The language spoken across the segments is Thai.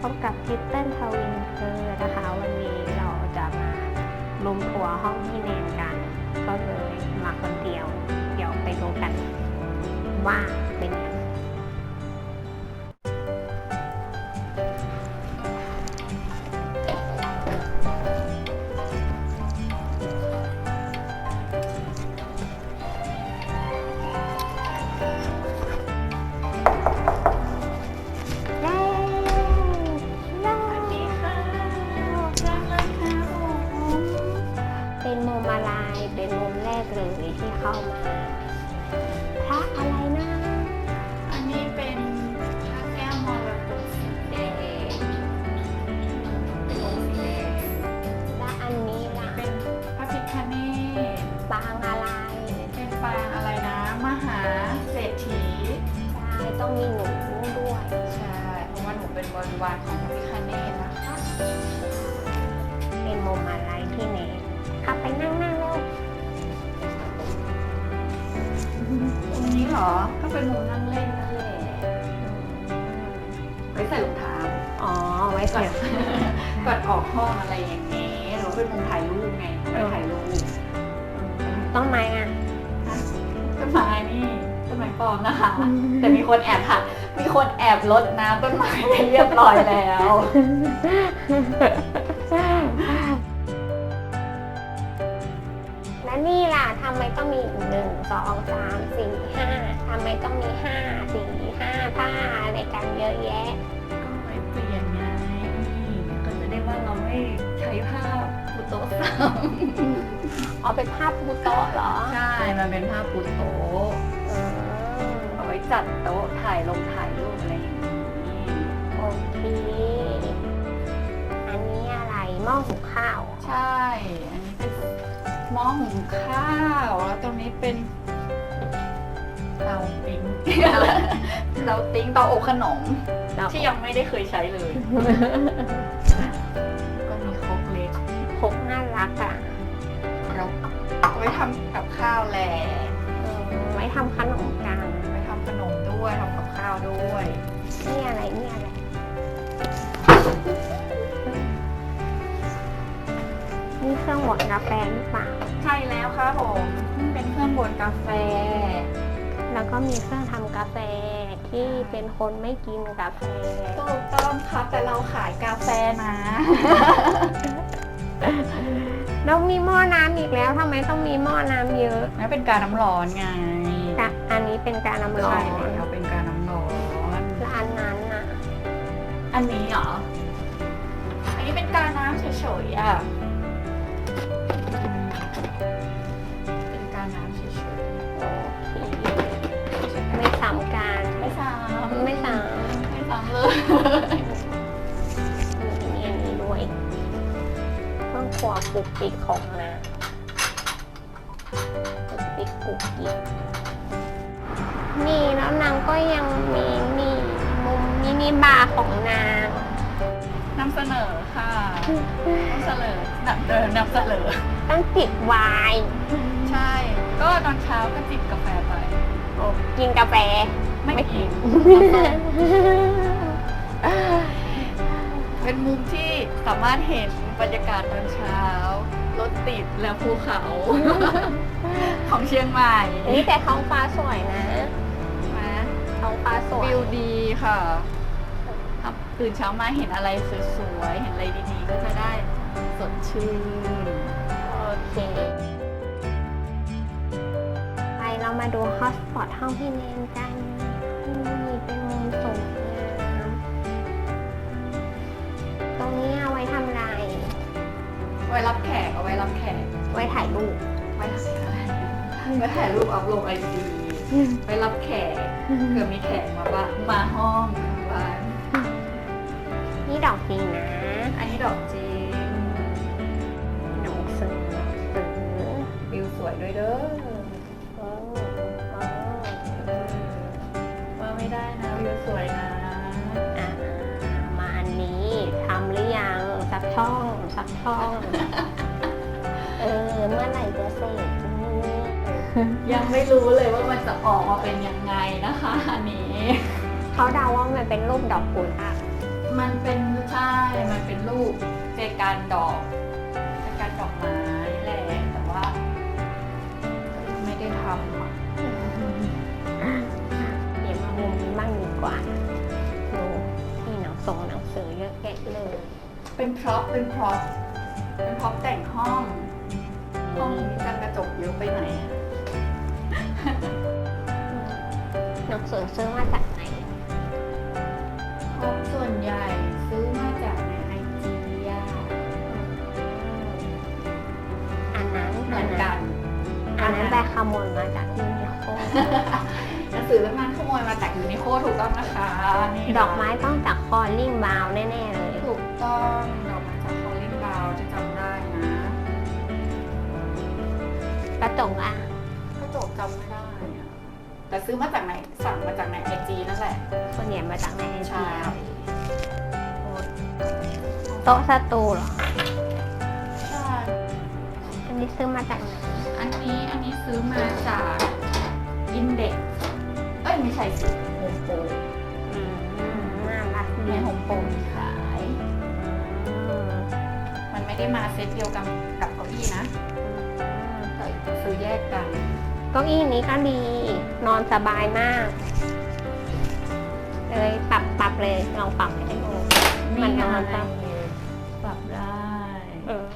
พบกับคิตเต้นทวินเธอนะคะ วันนี้เราจะมาลุมหัวห้องที่เนนกัน ก็เลยมาคนเดียว เดี๋ยวไปดูกันว่า หรอ ก็เป็นมุมนั่งเล่นนั่นแหละไว้ใส่รองเท้าอ๋อ ไว้ก่เสีอนยบก่อนออกห้องอะไรอย่างเงี้ยหรือเป็นมุมถ่ายรูปไงไว้ถ่ายรูปต้นไม้อะ ต้นไม้นี่ต้นไม้ปลอมนะคะ แต่มีคนแอบค่ะ มีคนแอบลดน้ำต้นไม้ไปเรียบร้อยแล้วำไมต้องมีหนึ่งสองสามสี่ห้าทำไมต้องมีห้าสี่ห้าผ้าอะไรกันเยอะแยะ ก็ไม่เปลี่ยนไงก็จะได้ว่าเราไม่ใช้ภาพปูโต๊ะซ้อ๋อเป็นภาพบูโตะเหรอำใช่ มันเป็นภาพปูโต๊ะอืมเอาไว้จัดโต๊ะถ่ายลงถ่ายรูปอะไรอย่างนี้โอเค อันนี้อะไรหม้อหุงข้าว ใช่ อันนี้เป็น หม้อหุงข้าว แล้วตรงนี้เป็นเตาปิ้งเตาติ้งเตาอบขนม ที่ยังไม่ได้เคยใช้เลย ก็มีโครกเล็กพกน่ารักอะเราไว้ทำกับข้าวแหละเออไว้ทำขนมกันไว้ทำขนมด้วยทำกับข้าวด้วยนี่อะไรนี่อะไร นี่เครื่องบดกาแฟหรือเปล่า ใช่แล้วครับผมเป็นเครื่องบดกาแฟ แล้วก็มีเครื่องทำกาแฟที่เป็นคนไม่กินกาแฟ ถูกต้องครับแต่เราขายกาแฟนะ แล้วมีหม้อน้ำอีกแล้วทำไมต้องมีหม้อน้ำเยอะนั่นเป็นการน้ำร้อนไงกะอันนี้เป็นการน้ำร้อใช่นแล้วเป็นการน้ำร้อน แล้วอันนั้นน่ะอันนี้เหรอ อันนี้เป็นการน้ำเฉยๆอะ ม่ซ้ำเลยำมีอันนี้ด้วยเครื่องครัวปุกปิกของนะปุกปิกปุกปิกนี่แล้วนางก็ยังมีนี่มุมมินิบาร์ของนางนำเสนอค่ะนำเสนอนำเดินนำเสนอต้องจิบไวน์ใช่ ก็ตอนเช้าก็จิบกาแฟไปโอ้กินกาแฟไม่กิน มุมที่สามารถเห็นบรรยากาศตอนเช้ารถติดและภูเขา ของเชียงใหม่นี่แต่ท้องฟ้าสวยนะนะท้องฟ้าสวยวิวดีค่ะครับตื่นเช้ามาเห็นอะไรสวยๆ เห็นอะไรดีๆ ก็จะได้สดชื่น โอเค ไปเรามาดูฮอตสปอตห้องพี่เนนกันนี่ รงนี้เอาไว้ทำอะไร ไว้รับแขกเอาไว้รับแขกไว้ถ่ายรูป ไว้ทำอะไรไว้ถ่ายรูปอัพลงไอจีไว้รับแขกเผื่อมีแขกมาบ้านมาห้องมาบ้านนี่ดอกจริงนะ อันนี้ดอกจริงดอกเสือเสือวิวสวยด้วยเด้อโอ้โอ้ว่าไม่ได้นะวิวสวยนะ ช่องสักช่อง เออ เมื่อไหร่จะเสร็จนี่ยังไม่รู้เลยว่ามันจะออกมาเป็นยังไงนะคะอันนี้ เขาเดาว่ามันเป็นรูปดอกกุหลาบมันเป็นใช่ มันเป็นรูปเจกันดอกเจกันดอกไม้แหละแต่ว่าก็ยังไม่ได้ทำอะเดี๋ยวมามุมนี้บ้างดีกว่าดูมีหนังส่งหนังสือเยอะแยะเลย เป็นพร็อพเป็นพร็อพเป็นพร็อพแต่งห้อง ห้องนี้จังกระจกเยอะไปไหนอะหนังสือซื้อมาจากไหนพร็อพส่วนใหญ่ซื้อมาจากในไอจีอะอันนั้นเหมือนกัน อันนั้นไปขโมยมาจากยูนิโคหนังสือเล่มนั้นขโมยมาจากยูนิโคถูกต้องนะคะนี่ดอกไม้ต้องจากคอลลิ่งบาวแน่ๆเลยถูก ต้องดอกไม้จากคอลลิงบาวจะจำได้นะกระจกอะกระจกจำไม่ได้อะแต่ซื้อมาจากไหน สั่งมาจากในไอจีนั่นแหละส่วนใหญ่มาจากในไอใช่ จีโต๊ะสตูเหรอ ใช่ อันนี้ซื้อมาจากไหนอันนี้อันนี้ซื้อมาจากอินเด็กเอ้ยไม่ใช่สิโฮมโปรอืมน่ารักในดีโฮมโปรมีข ไม่ได้มาเซตเดียวกันกับเก้าอี้นะแต่ซื้อแยกกันเก้าอี้นี้ก็ดี นอนสบายมากเลยปรับปรับเลยลองปรับให้ดูมันนอนปะปรับได้เออ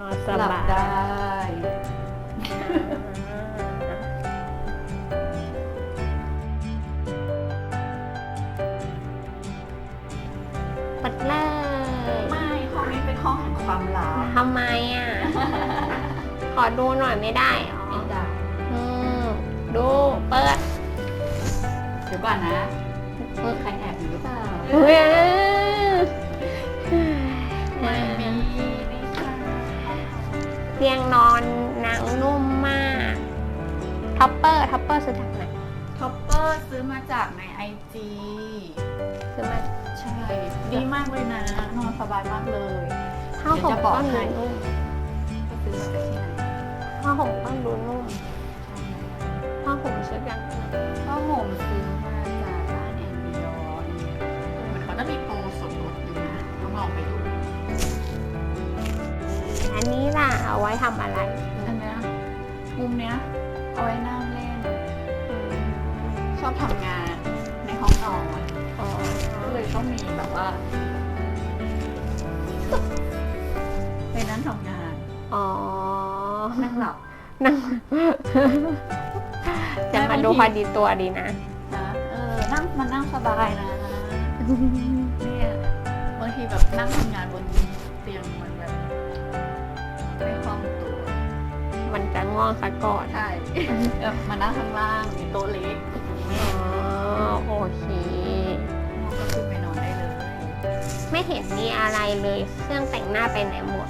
นอนสบบายได้ำไมอะ ขอดูหน่อยไม่ได้เหรอไม่ได้อืมดูเปิดเดี๋ยวก่อนนะมีใครแอบอยู่หรือเปล่าเฮ้ยไม่มีไม่ใช่เตียงนอนหนังนุ่มมาก ท็อปเปอร์ ท็อปเปอร์ซื้อจากไหนท็อปเปอร์ซื้อมาจากในไอจีซื้อมา ใช่ ดีมากเลยนะ นอนสบายมากเลย ผ้าห่มเดี๋ยวจะบอกก็ให้ดูนุ่มก็ซื้อมาจากที่ไหนผ้าห่มก็ดูนุ่มผ้าห่มซื้อจากไหนผ้าห่มซื้อมาจากร้านแอนบิยอนเหมือนเขาจะมีโปรส่วนลดอยู่นะต้องลองไปดู อันนี้ล่ะเอาไว้ทำอะไร อ๋อ นั่งหลับนั่งจะมาดูพอดีตัวดีนะ นะเออนั่งมันนั่งสบายนะเนี่ยบางทีแบบนั่งทำงานบนเตียงมันแบบไม่คล่องตัวมันจะง่วงซะก่อน ใช่แบบมานั่งข้างล่างมีโต๊ะเล็กอย่างนี้อ๋อ โอเค ง่วงก็ขึ้นไปนอนได้เลย ไม่เห็นมีอะไรเลย เครื่องแต่งหน้าไปไหนหมด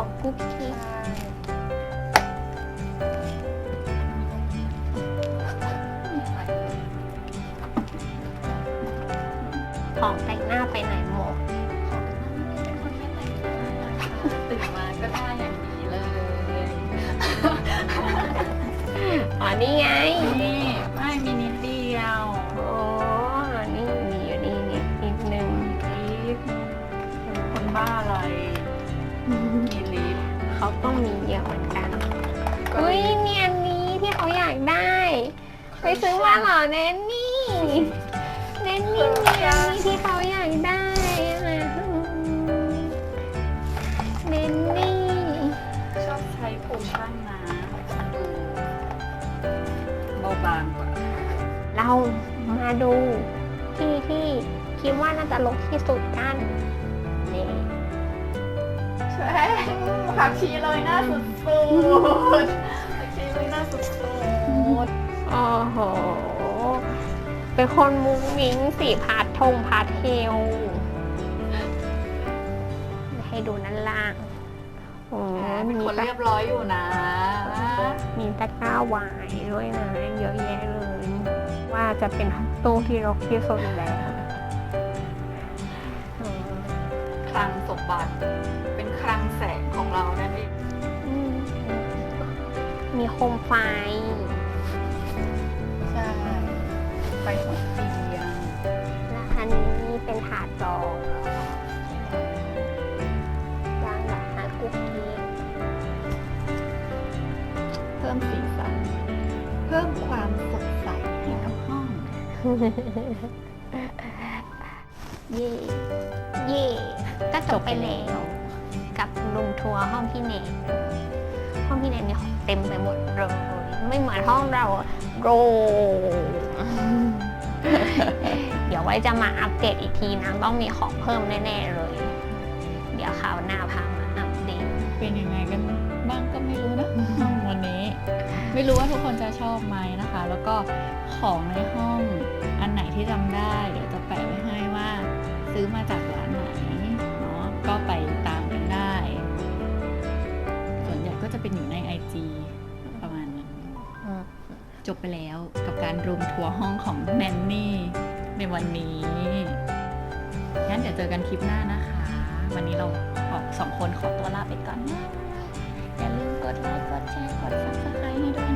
ของกุ๊กกิ๊กของแต่งหน้าไปไหนหมดตื่นมาก็ได้อย่างนี้เลย อ๋อนี่ไง อุ้ยเนี่ยอันนี้ที่เขาอยากได้ ไปซื้อมาเหรอเนนนี่เนนนี่เนี่ยอันนี้ที่เขาอยากได้อะเนนนี่ ชอบใช้โคชั่นนะดูเบาบางกว่าเรามาดูที่ที่คิดว่าน่าจะลกที่สุดกันนี่ใช่ ผักชีเลยหน้าสุดสุดผักชีเลยหน้าสุดสุดโอ้โห เป็นคนมุ้งมิ้งสีพาทงพาเทลให้ดูด้านล่างโอ้เป็นมีคนตะเรียบร้อยอยู่นะมีตะกร้าวายด้วยนะ เยอะแยะเลย ว่าจะเป็นตู้ที่รกที่สุดแล้ว ลังสมบัติ เป็นคลังแสงของเรานั่นเองอืมมีโคมไฟ ใช่ไฟหัวเตียงและอันนี้เป็นถาดรองย่างแบบฮาคุกกี้เพิ่มสีสัน เพิ่มความสดใสให้กับห้อง เย่เย่ก็จบไปแล้วกับลุงทัวร์ห้องพี่เนยห้องพี่เนยมีของเต็มไปหมดเลยไม่เหมือนห้องเราโรเดี๋ยวไว้จะมาอัปเดตอีกทีนะต้องมีของเพิ่มแน่ๆเลย เดี๋ยวคราวหน้าพามาอัปเดตเป็นยังไงกันบ้างก็ไม่รู้นะห้องวันนี้ ไม่รู้ว่าทุกคนจะชอบไหมนะคะ แล้วก็ของในห้องอันไหนที่จำได้ เดี๋ยวจะแปะไว้ให ซื้อมาจากร้านไหนเนาะก็ไปตามกันได้ ส่วนใหญ่ก็จะเป็นอยู่ใน IG ประมาณนั้นจบไปแล้วกับการรวมทัวร์ห้องของแนนนี่ในวันนี้งั้นเดี๋ยวเจอกันคลิปหน้านะคะ วันนี้เราขอสองคนขอตัวลาไปก่อนนะอย่าลืมกดไลค์กดแชร์กด subscribe ให้ด้วยนะ